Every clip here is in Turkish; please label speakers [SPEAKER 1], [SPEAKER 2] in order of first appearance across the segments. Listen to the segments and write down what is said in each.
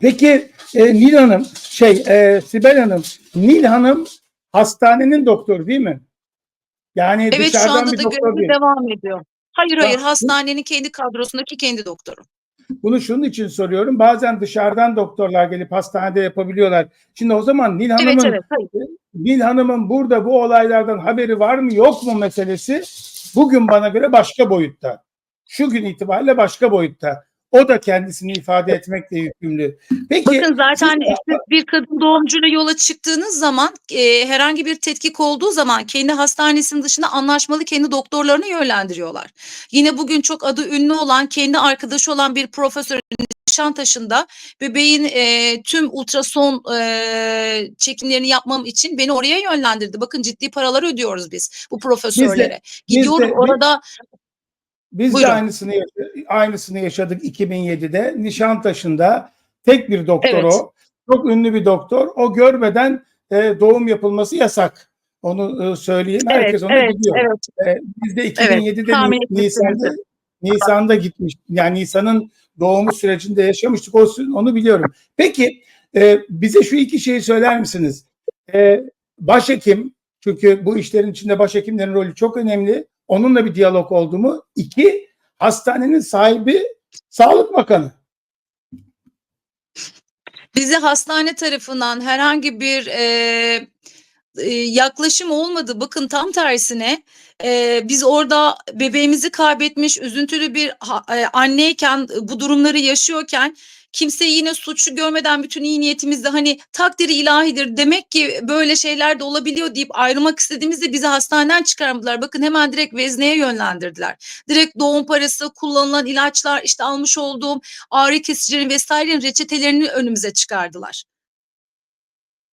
[SPEAKER 1] Peki e, Nil Hanım, şey e, Sibel Hanım, Nil Hanım hastanenin doktoru değil mi? Yani
[SPEAKER 2] Evet şu anda da görevi devam ediyor. Hayır hayır hastanenin kendi kadrosundaki kendi doktoru.
[SPEAKER 1] Bunu şunun için soruyorum. Bazen dışarıdan doktorlar gelip hastanede yapabiliyorlar. Şimdi o zaman Nil Hanım'ın
[SPEAKER 2] Evet evet.
[SPEAKER 1] Nil Hanım'ın burada bu olaylardan haberi var mı yok mu meselesi bugün bana göre başka boyutta. Şu gün itibariyle başka boyutta. O da kendisini ifade etmekle yükümlü. Peki
[SPEAKER 2] Bakın zaten
[SPEAKER 1] siz
[SPEAKER 2] bir kadın doğumcuyla yola çıktığınız zaman e, herhangi bir tetkik olduğu zaman kendi hastanesinin dışında anlaşmalı kendi doktorlarını yönlendiriyorlar. Yine bugün çok adı ünlü olan kendi arkadaşı olan bir profesör Nişantaşı'nda bebeğin e, tüm ultrason e, çekimlerini yapmam için beni oraya yönlendirdi. Bakın ciddi paralar ödüyoruz biz bu profesörlere. Gidiyorum
[SPEAKER 1] biz-
[SPEAKER 2] orada
[SPEAKER 1] Biz
[SPEAKER 2] Buyurun.
[SPEAKER 1] de aynısını yaşadık, aynısını yaşadık 2007'de. Nişantaşı'nda tek bir doktor
[SPEAKER 2] Evet.
[SPEAKER 1] o. Çok ünlü bir doktor. O görmeden e, doğum yapılması yasak. Onu e, söyleyeyim. Herkes ona
[SPEAKER 2] evet,
[SPEAKER 1] gidiyor.
[SPEAKER 2] evet.
[SPEAKER 1] E, biz de 2007'de
[SPEAKER 2] tahmin
[SPEAKER 1] Ni-
[SPEAKER 2] etmişsinizdir.
[SPEAKER 1] Nisan'da, Nisan'da gitmiş. Yani Nisan'ın doğumu sürecinde yaşamıştık. O, onu biliyorum. Peki e, bize şu iki şeyi söyler misiniz? E, başhekim çünkü bu işlerin içinde başhekimlerin rolü çok önemli. Onunla bir diyalog oldu mu? İki, hastanenin sahibi Sağlık Bakanı.
[SPEAKER 2] Bize hastane tarafından herhangi bir e, e, yaklaşım olmadı. Bakın tam tersine e, biz orada bebeğimizi kaybetmiş, üzüntülü bir ha- e, anneyken bu durumları yaşıyorken kimseyi yine suçlu görmeden bütün iyi niyetimizle hani takdiri ilahidir demek ki böyle şeyler de olabiliyor deyip ayrılmak istediğimizde bizi hastaneden çıkarmadılar. Bakın hemen direkt vezneye yönlendirdiler. Direkt doğum parası, kullanılan ilaçlar, işte almış olduğum ağrı kesicilerin vesairenin reçetelerini önümüze çıkardılar.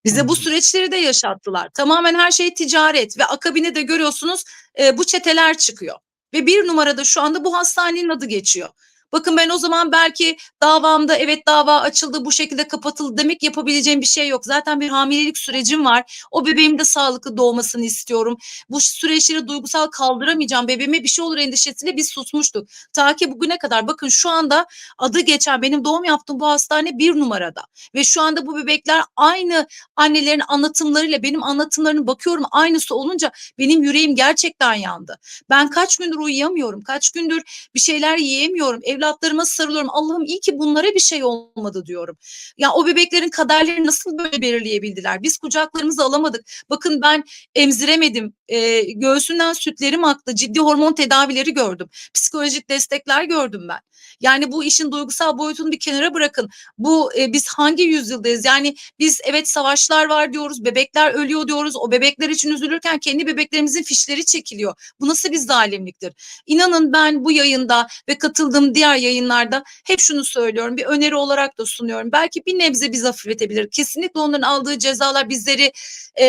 [SPEAKER 2] Bize bu süreçleri de yaşattılar. Tamamen her şey ticaret ve akabinde de görüyorsunuz e, bu çeteler çıkıyor. Ve bir numarada şu anda bu hastanenin adı geçiyor. Bakın ben o zaman belki davamda evet dava açıldı bu şekilde kapatıldı demek yapabileceğim bir şey yok. Zaten bir hamilelik sürecim var. O bebeğimin de sağlıklı doğmasını istiyorum. Bu süreçleri duygusal kaldıramayacağım. Bebeğime bir şey olur endişesiyle biz susmuştuk. Ta ki bugüne kadar bakın şu anda adı geçen benim doğum yaptığım bu hastane bir numarada. Ve şu anda bu bebekler aynı annelerin anlatımlarıyla benim anlatımlarına bakıyorum aynısı olunca benim yüreğim gerçekten yandı. Ben kaç gündür uyuyamıyorum. Kaç gündür bir şeyler yiyemiyorum. Evlatlarıma sarılıyorum. Allah'ım iyi ki bunlara bir şey olmadı diyorum. Ya o bebeklerin kaderlerini nasıl böyle belirleyebildiler? Biz kucaklarımızı alamadık. Bakın ben emziremedim. Ee, göğsünden sütlerim aktı. Ciddi hormon tedavileri gördüm. Psikolojik destekler gördüm ben. Yani bu işin duygusal boyutunu bir kenara bırakın. Bu e, biz hangi yüzyıldayız? Yani biz evet savaşlar var diyoruz, bebekler ölüyor diyoruz. O bebekler için üzülürken kendi bebeklerimizin fişleri çekiliyor. Bu nasıl bir zalimliktir? İnanın ben bu yayında ve katıldığım diğer yayınlarda hep şunu söylüyorum. Bir öneri olarak da sunuyorum. Belki bir nebze biz hafifletebilir. Kesinlikle onların aldığı cezalar bizleri e,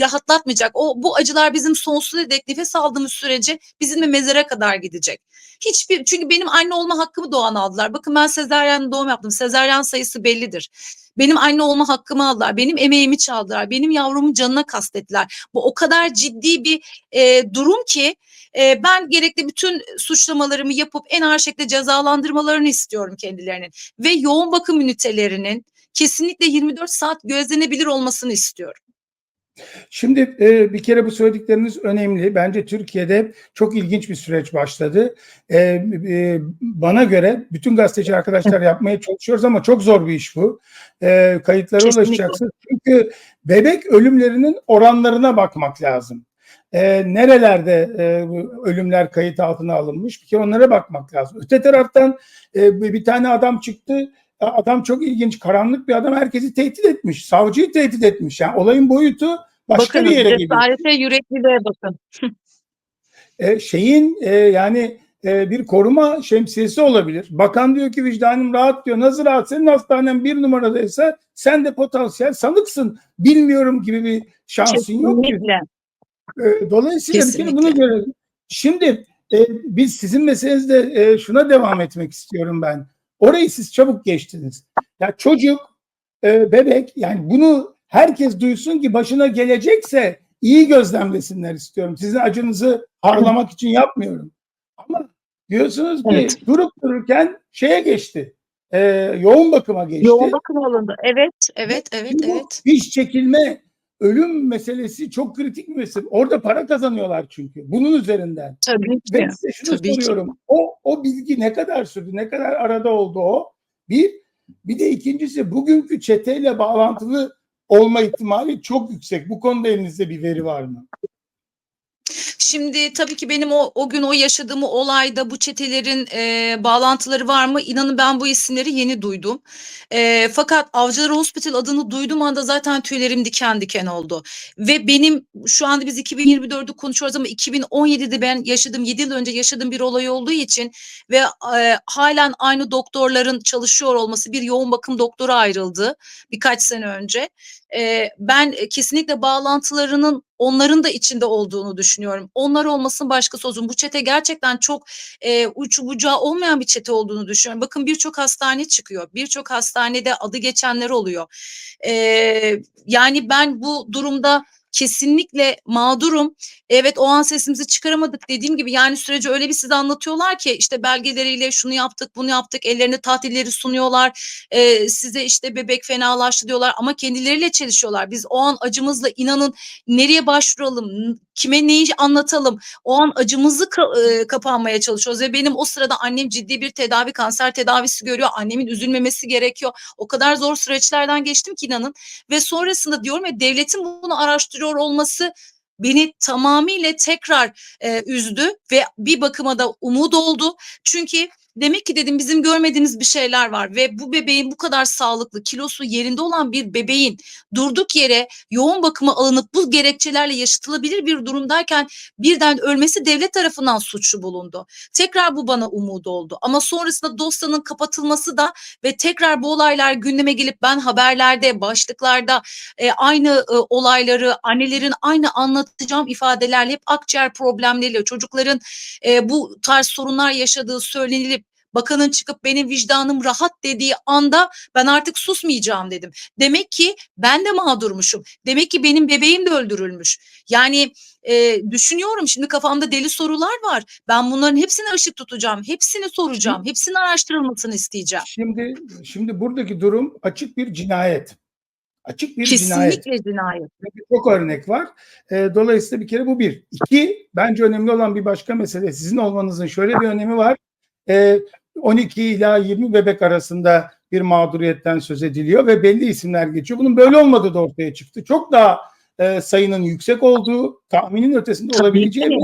[SPEAKER 2] rahatlatmayacak. O bu acılar bizim sonsuza dek nefes aldığımız sürece bizimle mezara kadar gidecek. Hiçbir çünkü benim anne olma hakkımı doğan aldılar. Bakın ben sezaryen doğum yaptım. Sezaryen sayısı bellidir. Benim anne olma hakkımı aldılar. Benim emeğimi çaldılar. Benim yavrumun canına kastettiler. Bu o kadar ciddi bir e, durum ki e, ben gerekli bütün suçlamalarımı yapıp en ağır şekilde cezalandırmalarını istiyorum kendilerinin. Ve yoğun bakım ünitelerinin kesinlikle 24 saat gözlenebilir olmasını istiyorum.
[SPEAKER 1] Şimdi e, bir kere bu söyledikleriniz önemli. Bence Türkiye'de çok ilginç bir süreç başladı. E, e, bana göre bütün gazeteci arkadaşlar yapmaya çalışıyoruz ama çok zor bir iş bu. E, kayıtlara
[SPEAKER 2] Kesinlikle.
[SPEAKER 1] ulaşacaksınız. Çünkü bebek ölümlerinin oranlarına bakmak lazım. E, nerelerde e, ölümler kayıt altına alınmış bir kere onlara bakmak lazım. Öte taraftan e, bir tane adam çıktı. Adam çok ilginç, karanlık bir adam herkesi tehdit etmiş. Savcıyı tehdit etmiş. Yani olayın boyutu başka
[SPEAKER 2] bakın
[SPEAKER 1] bir yere gidiyor.
[SPEAKER 2] cesarete yürekliliğe bakın.
[SPEAKER 1] E, şeyin e, yani e, bir koruma şemsiyesi olabilir. Bakan diyor ki vicdanım rahat diyor. Nasıl rahat? Senin hastanen bir numaradaysa sen de potansiyel sanıksın. Bilmiyorum gibi bir şansın yok ki.
[SPEAKER 2] Kesinlikle.
[SPEAKER 1] E, dolayısıyla bir kere
[SPEAKER 2] Kesinlikle.
[SPEAKER 1] bunu görelim. Şimdi e, biz sizin meselenizde e, şuna devam etmek istiyorum ben. Orayı siz çabuk geçtiniz. Ya çocuk, e, bebek yani bunu herkes duysun ki başına gelecekse iyi gözlemlesinler istiyorum. Sizin acınızı harlamak için yapmıyorum. Ama diyorsunuz ki
[SPEAKER 2] Evet.
[SPEAKER 1] durup dururken şeye geçti. e, yoğun bakıma geçti.
[SPEAKER 2] Yoğun bakım alındı. Evet, evet, evet,
[SPEAKER 1] Bu
[SPEAKER 2] evet.
[SPEAKER 1] Fiş çekilme, ölüm meselesi çok kritik bir mesele. Orada para kazanıyorlar çünkü. Bunun üzerinden.
[SPEAKER 2] Tabii
[SPEAKER 1] Ve
[SPEAKER 2] ki.
[SPEAKER 1] size şunu
[SPEAKER 2] tabii ki.
[SPEAKER 1] soruyorum. O, o bilgi ne kadar sürdü? Ne kadar arada oldu o? Bir. Bir de ikincisi bugünkü çeteyle bağlantılı olma ihtimali çok yüksek. Bu konuda elinizde bir veri var mı?
[SPEAKER 2] Şimdi tabii ki benim o, o gün o yaşadığım olayda bu çetelerin e, bağlantıları var mı? İnanın ben bu isimleri yeni duydum. E, fakat Avcılar Hospital adını duyduğum anda zaten tüylerim diken diken oldu. Ve benim şu anda biz 2024'ü konuşuyoruz ama 2017'de ben yaşadığım 7 yıl önce yaşadığım bir olay olduğu için ve e, halen aynı doktorların çalışıyor olması bir yoğun bakım doktoru ayrıldı birkaç sene önce. E, ben kesinlikle bağlantılarının onların da içinde olduğunu düşünüyorum. Onlar olmasın başkası olsun. Bu çete gerçekten çok e, ucu bucağı olmayan bir çete olduğunu düşünüyorum. Bakın birçok hastane çıkıyor. Birçok hastanede adı geçenler oluyor. E, yani ben bu durumda kesinlikle mağdurum. Evet o an sesimizi çıkaramadık dediğim gibi yani süreci öyle bir size anlatıyorlar ki işte belgeleriyle şunu yaptık bunu yaptık ellerine tatilleri sunuyorlar. E, size işte bebek fenalaştı diyorlar ama kendileriyle çelişiyorlar. Biz o an acımızla inanın nereye başvuralım, kime neyi anlatalım, o an acımızı ka- e, kapanmaya çalışıyoruz ve benim o sırada annem ciddi bir tedavi, kanser tedavisi görüyor. Annemin üzülmemesi gerekiyor. O kadar zor süreçlerden geçtim ki inanın ve sonrasında diyorum ya devletin bunu araştırıyor olması beni tamamıyla tekrar e, üzdü ve bir bakıma da umut oldu. Çünkü demek ki dedim bizim görmediğimiz bir şeyler var ve bu bebeğin bu kadar sağlıklı, kilosu yerinde olan bir bebeğin durduk yere yoğun bakıma alınıp bu gerekçelerle yaşatılabilir bir durumdayken birden ölmesi devlet tarafından suçlu bulundu. Tekrar bu bana umut oldu. Ama sonrasında dosyanın kapatılması da ve tekrar bu olaylar gündeme gelip ben haberlerde, başlıklarda e, aynı e, olayları annelerin aynı anlatacağım ifadelerle hep akciğer problemleriyle çocukların e, bu tarz sorunlar yaşadığı söylenilip bakanın çıkıp benim vicdanım rahat dediği anda ben artık susmayacağım dedim. Demek ki ben de mağdurmuşum. Demek ki benim bebeğim de öldürülmüş. Yani e, düşünüyorum şimdi kafamda deli sorular var. Ben bunların hepsini ışık tutacağım. Hepsini soracağım. Hepsinin araştırılmasını isteyeceğim.
[SPEAKER 1] Şimdi şimdi buradaki durum açık bir cinayet. Açık bir cinayet.
[SPEAKER 2] Kesinlikle cinayet.
[SPEAKER 1] Çok örnek var. E, dolayısıyla bir kere bu bir. İki, bence önemli olan bir başka mesele. Sizin olmanızın şöyle bir önemi var. E, 12 ila 20 bebek arasında bir mağduriyetten söz ediliyor ve belli isimler geçiyor. Bunun böyle olmadığı da ortaya çıktı. Çok daha e, sayının yüksek olduğu, tahminin ötesinde
[SPEAKER 2] Tabii
[SPEAKER 1] olabileceği
[SPEAKER 2] ki.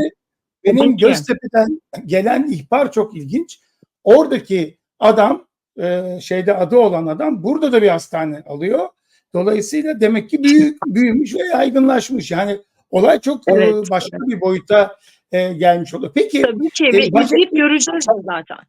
[SPEAKER 1] ve benim. Göztepe'den gelen ihbar çok ilginç. Oradaki adam, e, şeyde adı olan adam burada da bir hastane alıyor. Dolayısıyla demek ki büyük, büyümüş ve yaygınlaşmış. Yani olay çok e,
[SPEAKER 2] Evet,
[SPEAKER 1] başka bir boyuta e, gelmiş oluyor. Peki
[SPEAKER 2] Tabii ki
[SPEAKER 1] E,
[SPEAKER 2] ve
[SPEAKER 1] baş-
[SPEAKER 2] izleyip göreceğiz zaten.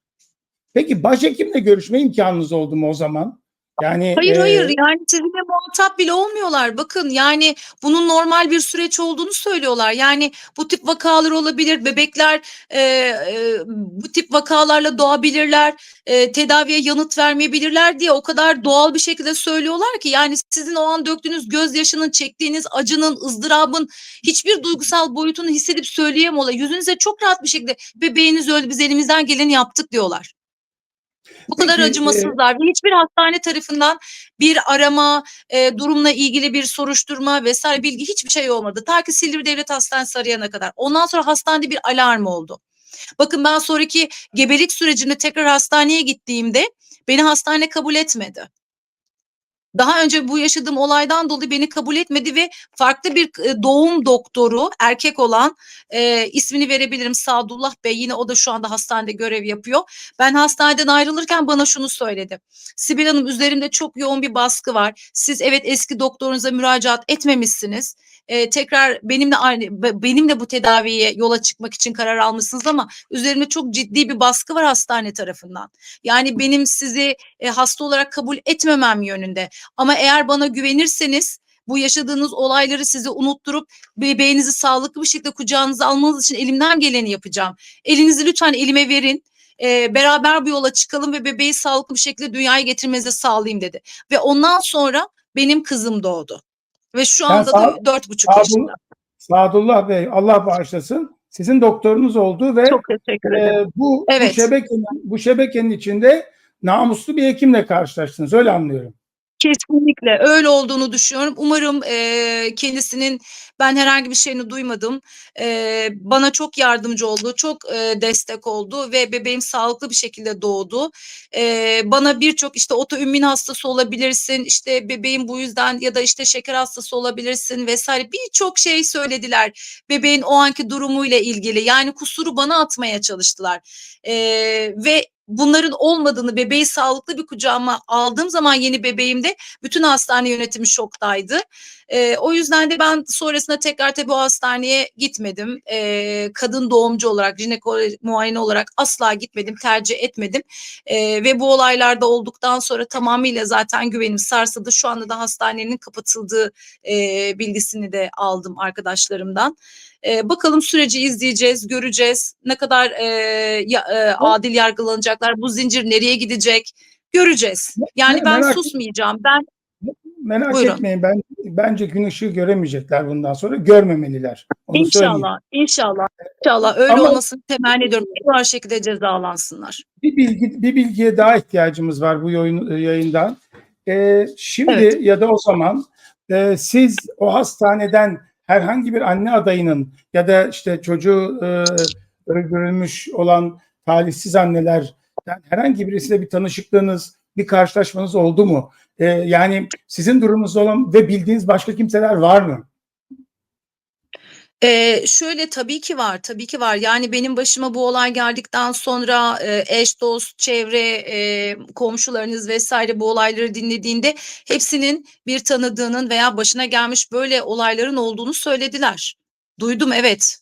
[SPEAKER 1] Peki başhekimle görüşme imkanınız oldu mu o zaman? Yani
[SPEAKER 2] Hayır
[SPEAKER 1] e,
[SPEAKER 2] hayır yani sizinle muhatap bile olmuyorlar. Bakın yani bunun normal bir süreç olduğunu söylüyorlar. Yani bu tip vakalar olabilir. Bebekler e, e, bu tip vakalarla doğabilirler. E, tedaviye yanıt vermeyebilirler diye o kadar doğal bir şekilde söylüyorlar ki yani sizin o an döktüğünüz gözyaşının, çektiğiniz acının, ızdırabın hiçbir duygusal boyutunu hissedip söyleyemiyorlar. Yüzünüze çok rahat bir şekilde bebeğiniz öldü biz elimizden geleni yaptık diyorlar. Bu kadar acımasızlar ve hiçbir hastane tarafından bir arama, e, durumla ilgili bir soruşturma vesaire bilgi hiçbir şey olmadı. Ta ki Silivri Devlet Hastanesi arayana kadar. Ondan sonra hastanede bir alarm oldu. Bakın ben sonraki gebelik sürecinde tekrar hastaneye gittiğimde beni hastane kabul etmedi. Daha önce bu yaşadığım olaydan dolayı beni kabul etmedi ve farklı bir e, doğum doktoru erkek olan e, ismini verebilirim Sadullah Bey yine o da şu anda hastanede görev yapıyor. Ben hastaneden ayrılırken bana şunu söyledi. Sibel Hanım üzerimde çok yoğun bir baskı var. Siz evet eski doktorunuza müracaat etmemişsiniz. Ee, tekrar benimle aynı be- benimle bu tedaviye yola çıkmak için karar almışsınız ama üzerimde çok ciddi bir baskı var hastane tarafından. Yani benim sizi e, hasta olarak kabul etmemem yönünde. Ama eğer bana güvenirseniz bu yaşadığınız olayları size unutturup bebeğinizi sağlıklı bir şekilde kucağınıza almanız için elimden geleni yapacağım. Elinizi lütfen elime verin. Ee, beraber bu yola çıkalım ve bebeği sağlıklı bir şekilde dünyaya getirmenizi sağlayayım dedi. Ve ondan sonra benim kızım doğdu. Ve şu anda
[SPEAKER 1] sağ-
[SPEAKER 2] da dört buçuk yaşında.
[SPEAKER 1] Sadullah Bey Allah bağışlasın. Sizin doktorunuz oldu ve
[SPEAKER 2] Çok teşekkür ederim.
[SPEAKER 1] e, bu,
[SPEAKER 2] Evet.
[SPEAKER 1] bu şebekenin bu şebekenin içinde namuslu bir hekimle karşılaştınız. Öyle anlıyorum.
[SPEAKER 2] Kesinlikle öyle olduğunu düşünüyorum. Umarım eee, kendisinin ben herhangi bir şeyini duymadım. Eee, bana çok yardımcı oldu, çok eee, destek oldu ve bebeğim sağlıklı bir şekilde doğdu. Eee, bana birçok işte otoimmün hastası olabilirsin, işte bebeğin bu yüzden ya da işte şeker hastası olabilirsin vesaire birçok şey söylediler. Bebeğin o anki durumuyla ilgili yani kusuru bana atmaya çalıştılar. Eee, ve bunların olmadığını bebeği sağlıklı bir kucağıma aldığım zaman yeni bebeğimde bütün hastane yönetimi şoktaydı. Ee, o yüzden de ben sonrasında tekrar tabii o hastaneye gitmedim. Ee, kadın doğumcu olarak, jinekolojik muayene olarak asla gitmedim, tercih etmedim. Ee, ve bu olaylarda olduktan sonra tamamıyla zaten güvenim sarsıldı. Şu anda da hastanenin kapatıldığı e, bilgisini de aldım arkadaşlarımdan. Ee, bakalım süreci izleyeceğiz, göreceğiz. Ne kadar e, ya- e, adil yargılanacaklar, bu zincir nereye gidecek göreceğiz. Yani ben
[SPEAKER 1] merak-
[SPEAKER 2] susmayacağım. Ben
[SPEAKER 1] Merak
[SPEAKER 2] Buyurun.
[SPEAKER 1] etmeyin ben bence gün ışığı göremeyecekler bundan sonra. Görmemeliler. Onu söyleyeyim.
[SPEAKER 2] İnşallah, inşallah, inşallah öyle
[SPEAKER 1] Ama-
[SPEAKER 2] olmasını temenni ediyorum. En ağır şekilde cezalansınlar.
[SPEAKER 1] Bir bilgi bir bilgiye daha ihtiyacımız var bu yayın, yayından. Ee, şimdi
[SPEAKER 2] Evet.
[SPEAKER 1] ya da o zaman e, siz o hastaneden herhangi bir anne adayının ya da işte çocuğu e, öldürülmüş olan talihsiz annelerden herhangi birisiyle bir tanışıklığınız, bir karşılaşmanız oldu mu? Ee, yani sizin durumunuzda olan ve bildiğiniz başka kimseler var mı?
[SPEAKER 2] Ee, şöyle tabii ki var, tabii ki var. Yani benim başıma bu olay geldikten sonra e, eş, dost, çevre, e, komşularınız vesaire bu olayları dinlediğinde hepsinin bir tanıdığının veya başına gelmiş böyle olayların olduğunu söylediler. Duydum evet.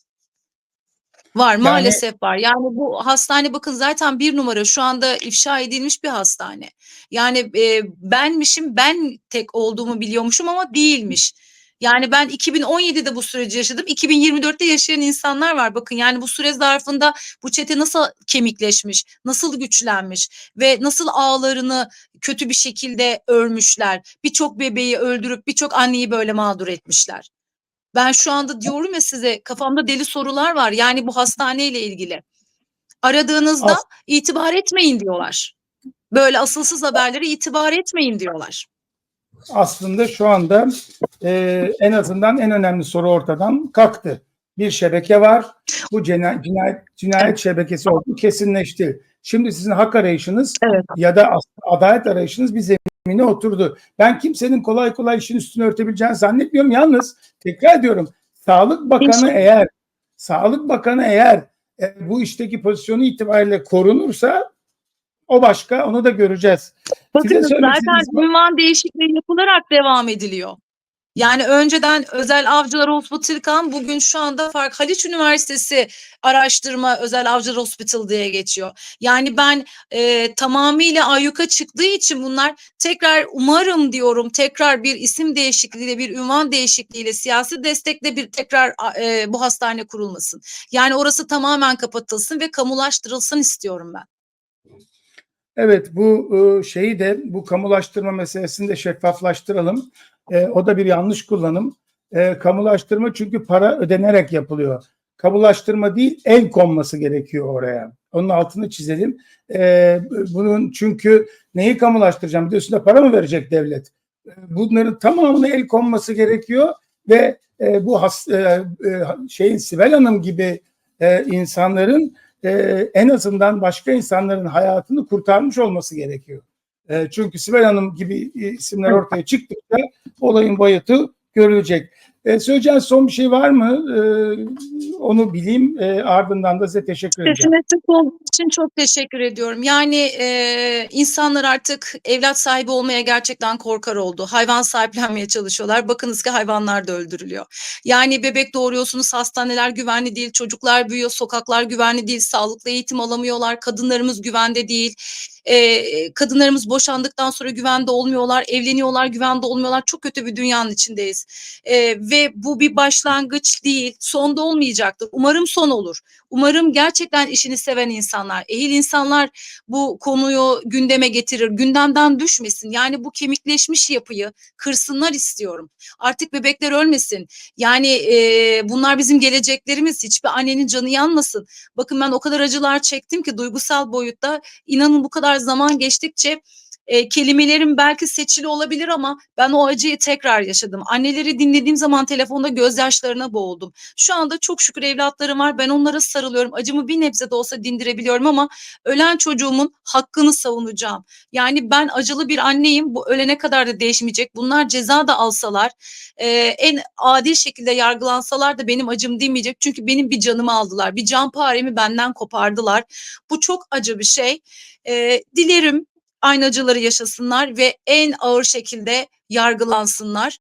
[SPEAKER 2] Var maalesef var. Yani bu hastane bakın zaten bir numara şu anda ifşa edilmiş bir hastane. Yani e, benmişim ben tek olduğumu biliyormuşum ama değilmiş. Yani ben 2017'de bu süreci yaşadım. 2024'te yaşayan insanlar var. Bakın yani bu süre zarfında bu çete nasıl kemikleşmiş, nasıl güçlenmiş ve nasıl ağlarını kötü bir şekilde örmüşler. Birçok bebeği öldürüp birçok anneyi böyle mağdur etmişler. Ben şu anda diyorum ya size kafamda deli sorular var. Yani bu hastaneyle ilgili. Aradığınızda
[SPEAKER 1] As-
[SPEAKER 2] itibar etmeyin diyorlar. Böyle asılsız haberlere itibar etmeyin diyorlar.
[SPEAKER 1] aslında şu anda e, en azından en önemli soru ortadan kalktı. Bir şebeke var. Bu cina- cinayet, cinayet şebekesi olduğu kesinleşti. Şimdi sizin hak arayışınız
[SPEAKER 2] Evet.
[SPEAKER 1] ya da adalet arayışınız bir zemine oturdu. Ben kimsenin kolay kolay işin üstünü örtebileceğini zannetmiyorum. Yalnız tekrar ediyorum. Sağlık Bakanı eğer Sağlık Bakanı eğer e, bu işteki pozisyonu itibariyle korunursa o başka onu da göreceğiz.
[SPEAKER 2] Bakın zaten ünvan değişikliği yapılarak devam ediliyor. Yani önceden Özel Avcılar Hospital bugün şu anda fark Haliç Üniversitesi Araştırma Özel Avcılar Hospital diye geçiyor. Yani ben e, tamamıyla ayyuka çıktığı için bunlar tekrar umarım diyorum tekrar bir isim değişikliğiyle bir ünvan değişikliğiyle siyasi destekle bir tekrar e, bu hastane kurulmasın. Yani orası tamamen kapatılsın ve kamulaştırılsın istiyorum ben.
[SPEAKER 1] Evet bu e, şeyi de bu kamulaştırma meselesini de şeffaflaştıralım. E, o da bir yanlış kullanım. E, kamulaştırma çünkü para ödenerek yapılıyor. Kamulaştırma değil el konması gerekiyor oraya. Onun altını çizelim. E, bunun çünkü neyi kamulaştıracağım? Bir de para mı verecek devlet? E, bunların tamamına el konması gerekiyor ve e, bu has, e, e, şeyin Sibel Hanım gibi e, insanların e, en azından başka insanların hayatını kurtarmış olması gerekiyor. E, çünkü Sibel Hanım gibi isimler ortaya çıktıkça olayın boyutu görülecek. E, söyleyeceğiniz son bir şey var mı? E, onu bileyim. E, ardından da size teşekkür edeceğim.
[SPEAKER 2] Sesime olduğu için çok teşekkür ediyorum. Yani e, insanlar artık evlat sahibi olmaya gerçekten korkar oldu. Hayvan sahiplenmeye çalışıyorlar. Bakınız ki hayvanlar da öldürülüyor. Yani bebek doğuruyorsunuz, hastaneler güvenli değil, çocuklar büyüyor, sokaklar güvenli değil, sağlıklı eğitim alamıyorlar, kadınlarımız güvende değil. E, kadınlarımız boşandıktan sonra güvende olmuyorlar, evleniyorlar, güvende olmuyorlar. Çok kötü bir dünyanın içindeyiz. E, ve bu bir başlangıç değil, son da olmayacaktır. Umarım son olur. Umarım gerçekten işini seven insanlar, ehil insanlar bu konuyu gündeme getirir, gündemden düşmesin. Yani bu kemikleşmiş yapıyı kırsınlar istiyorum. Artık bebekler ölmesin. Yani e, bunlar bizim geleceklerimiz. Hiçbir annenin canı yanmasın. Bakın ben o kadar acılar çektim ki duygusal boyutta. İnanın bu kadar zaman geçtikçe e, kelimelerim belki seçili olabilir ama ben o acıyı tekrar yaşadım. Anneleri dinlediğim zaman telefonda gözyaşlarına boğuldum. Şu anda çok şükür evlatlarım var. Ben onlara sarılıyorum. Acımı bir nebze de olsa dindirebiliyorum ama ölen çocuğumun hakkını savunacağım. Yani ben acılı bir anneyim. Bu ölene kadar da değişmeyecek. Bunlar ceza da alsalar, e, en adil şekilde yargılansalar da benim acım dinmeyecek. Çünkü benim bir canımı aldılar. Bir canparemi benden kopardılar. Bu çok acı bir şey. E, dilerim aynı yaşasınlar ve en ağır şekilde yargılansınlar.